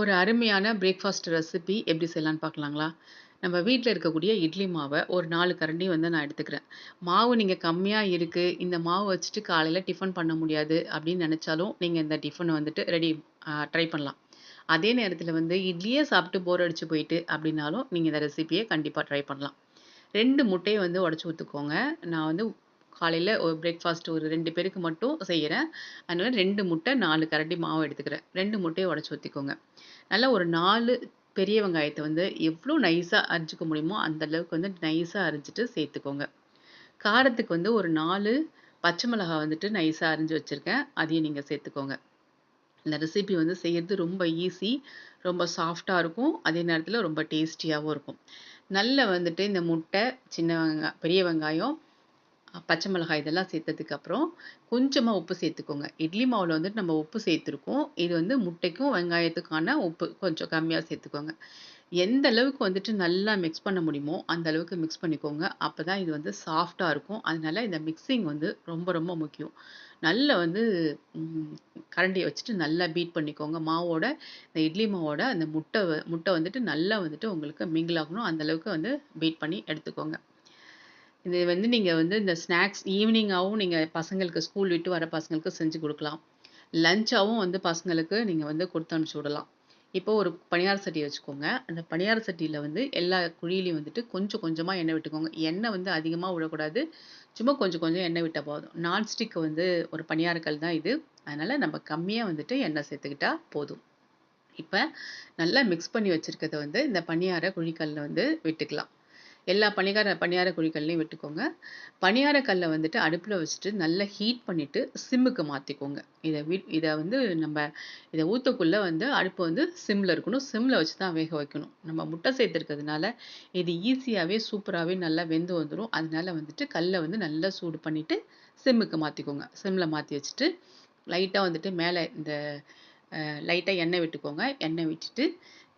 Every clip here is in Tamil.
ஒரு அருமையான பிரேக்ஃபாஸ்ட் ரெசிபி எப்படி செய்யலான்னு பார்க்கலாங்களா? நம்ம வீட்டில் இருக்கக்கூடிய இட்லி மாவை ஒரு நாலு கரண்டி வந்து நான் எடுத்துக்கிறேன். மாவு நீங்கள் கம்மியாக இருக்குது இந்த மாவு வச்சுட்டு காலையில் டிஃபன் பண்ண முடியாது அப்படின்னு நினச்சாலும் நீங்கள் இந்த டிஃபனை வந்துட்டு ரெடி ட்ரை பண்ணலாம். அதே நேரத்தில் வந்து இட்லியே சாப்பிட்டு போர் அடித்து போயிட்டு அப்படின்னாலும், நீங்கள் இந்த ரெசிபியை கண்டிப்பாக ட்ரை பண்ணலாம். ரெண்டு முட்டையை வந்து உடச்சி ஊத்துக்கோங்க. நான் வந்து காலையில் ஒரு பிரேக்ஃபாஸ்ட் ஒரு ரெண்டு பேருக்கு மட்டும் செய்கிறேன் அதனால ரெண்டு முட்டை, நாலு கரண்டி மாவு எடுத்துக்கிறேன். ரெண்டு முட்டையை உடச்சி ஊற்றிக்கோங்க நல்லா ஒரு நாலு பெரிய வெங்காயத்தை வந்து எவ்வளோ நைஸாக அரிஞ்சிக்க முடியுமோ, அந்த அளவுக்கு வந்து நைஸாக அரிஞ்சிட்டு சேர்த்துக்கோங்க. காரத்துக்கு வந்து ஒரு நாலு பச்சை மிளகாய் வந்துட்டு நைஸாக அரிஞ்சு வச்சுருக்கேன் அதையும் நீங்கள் சேர்த்துக்கோங்க. இந்த ரெசிபி வந்து செய்கிறது ரொம்ப ஈஸி. ரொம்ப சாஃப்டாக இருக்கும். அதே நேரத்தில் ரொம்ப டேஸ்டியாகவும் இருக்கும். நல்ல வந்துட்டு இந்த முட்டை, சின்ன வெங்காயம் பெரிய வெங்காயம், பச்சை மிளகாய் இதெல்லாம் சேர்த்ததுக்கு அப்புறம், உப்பு சேர்த்துக்கோங்க. இட்லி மாவில் வந்துட்டு நம்ம உப்பு சேர்த்துருக்கோம். இது வந்து முட்டைக்கும், வெங்காயத்துக்கான உப்பு கொஞ்சம் கம்மியாக சேர்த்துக்கோங்க. எந்த அளவுக்கு வந்துட்டு நல்லா மிக்ஸ் பண்ண முடியுமோ, அந்த அளவுக்கு மிக்ஸ் பண்ணிக்கோங்க. அப்போ தான் இது வந்து சாஃப்டாக இருக்கும். அதனால இந்த மிக்ஸிங் வந்து ரொம்ப ரொம்ப முக்கியம். நல்லா வந்து கரண்டியை வச்சுட்டு நல்லா பீட் பண்ணிக்கோங்க. மாவோட இந்த இட்லி மாவோட அந்த முட்டை முட்டை வந்துட்டு நல்லா வந்துட்டு உங்களுக்கு மிங்கிள் ஆகணும். அந்த அளவுக்கு வந்து பீட் பண்ணி எடுத்துக்கோங்க. இது வந்து நீங்கள் வந்து இந்த ஸ்நாக்ஸ் ஈவினிங்காகவும் நீங்கள் பசங்களுக்கு ஸ்கூல் விட்டு வர பசங்களுக்கு செஞ்சு கொடுக்கலாம் லஞ்சாகவும் வந்து பசங்களுக்கு நீங்கள் வந்து கொடுத்து அனுப்பிச்சி விடலாம். இப்போ ஒரு பணியார சட்டி வச்சுக்கோங்க. அந்த பணியார சட்டியில் வந்து எல்லா குழியிலையும் வந்துட்டு கொஞ்சம் கொஞ்சமாக எண்ணெய் விட்டுக்கோங்க. எண்ணெய் வந்து அதிகமாக விடக்கூடாது. சும்மா கொஞ்சம் கொஞ்சம் எண்ணெய் விட்டால் போதும். நான்ஸ்டிக் வந்து ஒரு பணியார கல் தான் இது. அதனால் நம்ம கம்மியாக வந்துட்டு எண்ணெய் சேர்த்துக்கிட்டா போதும். இப்போ நல்லா மிக்ஸ் பண்ணி வச்சிருக்கிறத வந்து இந்த பணியார குழிக்கல்ல வந்து விட்டுக்கலாம். எல்லா பணிகார பணியார குழிக்கல்லையும் விட்டுக்கோங்க. பணியார கல்லை வந்துட்டு அடுப்பில் வச்சுட்டு நல்லா ஹீட் பண்ணிவிட்டு சிம்முக்கு மாற்றிக்கோங்க இதை வி இதை வந்து நம்ம இதை ஊற்றக்குள்ளே வந்து அடுப்பு வந்து சிம்மில் இருக்கணும். சிம்மில் வச்சு தான் வேக வைக்கணும். நம்ம முட்டை சேர்த்துருக்கிறதுனால, இது ஈஸியாகவே சூப்பராகவே நல்லா வெந்து வந்துடும் அதனால வந்துட்டு கல்லை வந்து நல்லா சூடு பண்ணிவிட்டு சிம்முக்கு மாற்றிக்கோங்க சிம்மில் மாற்றி வச்சுட்டு, லைட்டாக வந்துட்டு மேலே இந்த லைட்டாக எண்ணெய் விட்டுக்கோங்க. எண்ணெய் விட்டுட்டு,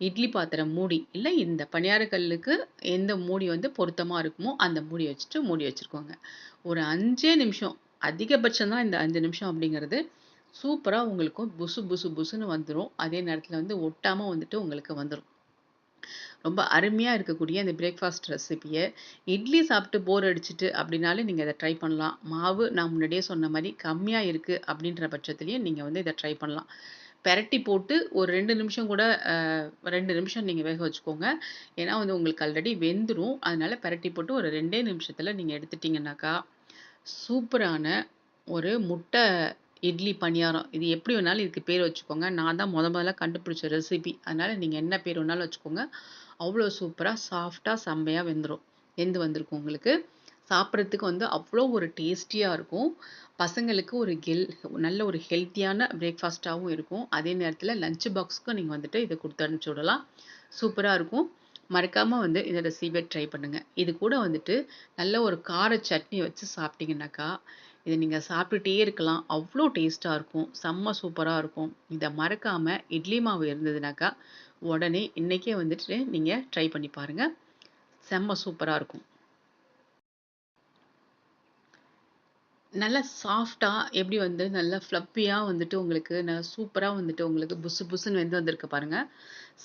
இட்லி பாத்திரம் மூடி, இல்லை இந்த பணியார கல்லுக்கு எந்த மூடி வந்து பொருத்தமாக இருக்குமோ, அந்த மூடி வச்சுட்டு மூடி வச்சுருக்கோங்க. ஒரு அஞ்சே நிமிஷம், அதிகபட்சம் தான் இந்த அஞ்சு நிமிஷம் அப்படிங்கிறது. சூப்பராக உங்களுக்கும் புசு புசு புசுன்னு வந்துடும் அதே நேரத்தில் வந்து ஒட்டாமல் வந்துட்டு உங்களுக்கு வந்துடும் ரொம்ப அருமையாக இருக்கக்கூடிய அந்த பிரேக்ஃபாஸ்ட் ரெசிபியை இட்லி சாப்பிட்டு போர் அடிச்சுட்டு அப்படின்னாலே நீங்கள் இதை ட்ரை பண்ணலாம். மாவு நான் முன்னாடியே சொன்ன மாதிரி கம்மியாக இருக்குது அப்படின்ற பட்சத்துலேயும் நீங்கள் வந்து இதை ட்ரை பண்ணலாம். பெரட்டி போட்டு ஒரு ரெண்டு நிமிஷம் கூட ரெண்டு நிமிஷம் நீங்கள் வேக வச்சுக்கோங்க. ஏன்னா வந்து உங்களுக்கு ஆல்ரெடி வெந்துடும் அதனால பெரட்டி போட்டு ஒரு ரெண்டே நிமிஷத்தில் நீங்கள் எடுத்துட்டிங்கனாக்கா சூப்பரான ஒரு முட்டை இட்லி பணியாரம். இது எப்படி வேணாலும் இதுக்கு பேர் வச்சுக்கோங்க. நான் தான் முத முதல்ல கண்டுபிடிச்ச ரெசிபி. அதனால் நீங்கள் என்ன பேர் வேணாலும் வச்சுக்கோங்க. அவ்வளோ சூப்பராக சாஃப்டாக செம்மையாக வெந்துடும் வெந்து வந்திருக்கும் உங்களுக்கு. சாப்பிட்றதுக்கு வந்து அவ்வளோ ஒரு டேஸ்டியாக இருக்கும். பசங்களுக்கு ஒரு கெல் நல்ல ஒரு ஹெல்த்தியான பிரேக்ஃபாஸ்ட்டாகவும் இருக்கும். அதே நேரத்தில் லஞ்ச் பாக்ஸ்க்கும் நீங்கள் வந்துட்டு இதை கொடுத்து அனுப்பிச்சி விடலாம். சூப்பராக இருக்கும். மறக்காமல் வந்து இந்த ரெசிபியை ட்ரை பண்ணுங்கள் இது கூட வந்துட்டு நல்ல ஒரு கார சட்னி வச்சு சாப்பிட்டீங்கன்னாக்கா, இதை நீங்கள் சாப்பிட்டுட்டே இருக்கலாம். அவ்வளோ டேஸ்ட்டாக இருக்கும். செம்ம சூப்பராக இருக்கும். இதை மறக்காமல் இட்லி மாவு இருந்ததுனாக்கா, உடனே இன்னைக்கே வந்துட்டு நீங்கள் ட்ரை பண்ணி பாருங்கள் செம்ம சூப்பராக இருக்கும். நல்லா சாஃப்டாக எப்படி வந்து நல்லா ஃப்ளப்பியாக வந்துட்டு உங்களுக்கு ந சூப்பராக வந்துட்டு உங்களுக்கு புசு புசுன்னு வெந்து வந்திருக்கு பாருங்க.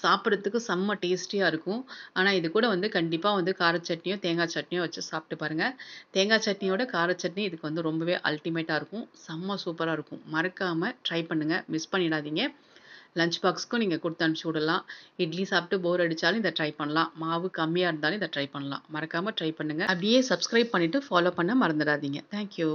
சாப்பிட்றதுக்கு செம்ம டேஸ்டியாக இருக்கும். ஆனால் இது கூட வந்து கண்டிப்பாக வந்து கார சட்னியோ, தேங்காய் சட்னியோ வச்சு சாப்பிட்டு பாருங்கள் தேங்காய் சட்னியோட கார சட்னி இதுக்கு வந்து ரொம்பவே அல்டிமேட்டாக இருக்கும். செம்ம சூப்பராக இருக்கும். மறக்காமல் ட்ரை பண்ணுங்கள் மிஸ் பண்ணிடாதீங்க. லஞ்ச் பாக்ஸ்க்கும் நீங்கள் கொடுத்து அனுப்பிச்சி விடலாம். இட்லி சாப்பிட்டு போர் அடித்தாலும் இதை ட்ரை பண்ணலாம். மாவு கம்மியாக இருந்தாலும் இதை ட்ரை பண்ணலாம். மறக்காமல் ட்ரை பண்ணுங்கள் அப்படியே சப்ஸ்கிரைப் பண்ணிட்டு ஃபாலோ பண்ண மறந்துடாதீங்க. Thank you.